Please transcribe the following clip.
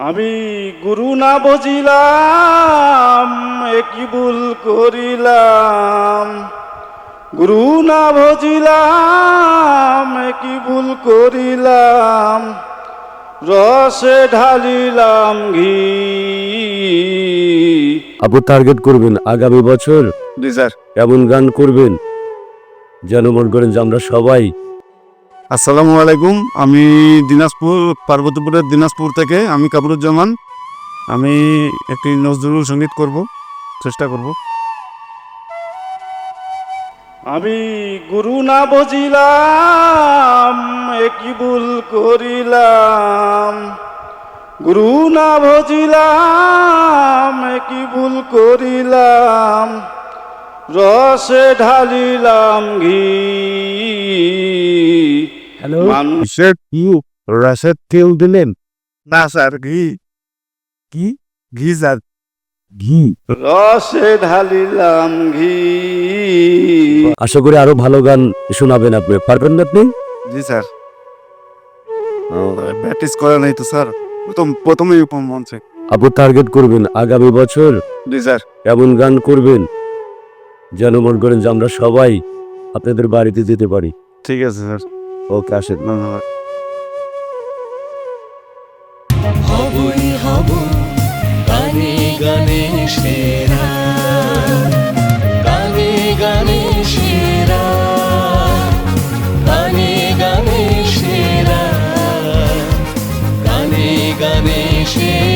আমি গুরু না বুঝিলাম একই ভুল করিলাম? গুরু না বুঝিলাম একই ভুল করিলাম? রসে ঢালিলাম ঘি। আপু টার্গেট করবেন আগামী বছর? জি স্যার। এমন গান করবেন? যেন মনে করেন যে আমরা সবাই আসসালামু আলাইকুম। আমি দিনাজপুর, পার্বতীপুরের দিনাজপুর থেকে আমি কাবরুজ্জামান আমি একটি নজরুল সংগীত করব, চেষ্টা করব। আমি গুরু না বুঝিলাম একই ভুল করিলাম? গুরু না বুঝিলাম একই ভুল করিলাম? রসে ঢালিলাম ঘি। হ্যালো মানুষ সেট ইউ তেল দিলেন না স্যার ঘি কি ঘি স্যার ঘি রসে ঢালিলাম ঘি আশা করি আরও ভালো গান শোনাবেন আপনি। পারবেন না আপনি? জি স্যার। প্র্যাকটিস করা নাই তো স্যার। প্রথম প্রথমেই মঞ্চে। আপু টার্গেট করবেন আগামী বছর। জি স্যার। এমন গান করবেন? যেন মনে করেন যে আমরা সবাই আপনাদের বাড়িতে যেতে পারি। ঠিক আছে স্যার। ওকে, আসেন। হবই হব, গানে গানে সেরা। গানে গানে সেরা। গানে গানে সেরা। গানে গানে সেরা।